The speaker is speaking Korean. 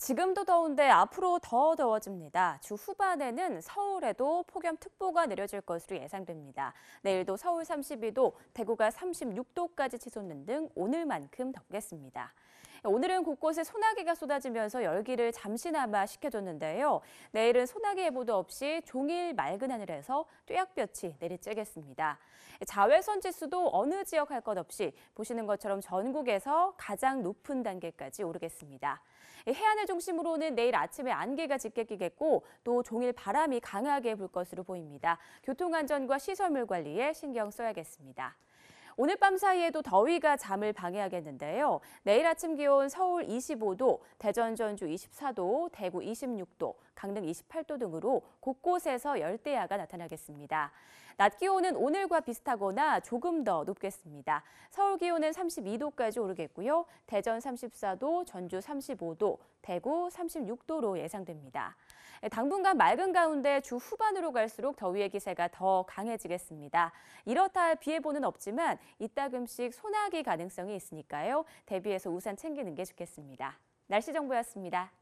지금도 더운데 앞으로 더 더워집니다. 주 후반에는 서울에도 폭염특보가 내려질 것으로 예상됩니다. 내일도 서울 32도, 대구가 36도까지 치솟는 등 오늘만큼 덥겠습니다. 오늘은 곳곳에 소나기가 쏟아지면서 열기를 잠시나마 식혀줬는데요. 내일은 소나기 예보도 없이 종일 맑은 하늘에서 뙤약볕이 내리쬐겠습니다. 자외선 지수도 어느 지역 할 것 없이 보시는 것처럼 전국에서 가장 높은 단계까지 오르겠습니다. 해안을 중심으로는 내일 아침에 안개가 짙게 끼겠고 또 종일 바람이 강하게 불 것으로 보입니다. 교통안전과 시설물 관리에 신경 써야겠습니다. 오늘 밤 사이에도 더위가 잠을 방해하겠는데요. 내일 아침 기온 서울 25도, 대전 전주 24도, 대구 26도, 강릉 28도 등으로 곳곳에서 열대야가 나타나겠습니다. 낮 기온은 오늘과 비슷하거나 조금 더 높겠습니다. 서울 기온은 32도까지 오르겠고요. 대전 34도, 전주 35도, 대구 36도로 예상됩니다. 당분간 맑은 가운데 주 후반으로 갈수록 더위의 기세가 더 강해지겠습니다. 이렇다 할 비해보는 없지만 이따금씩 소나기 가능성이 있으니까요. 대비해서 우산 챙기는 게 좋겠습니다. 날씨 정보였습니다.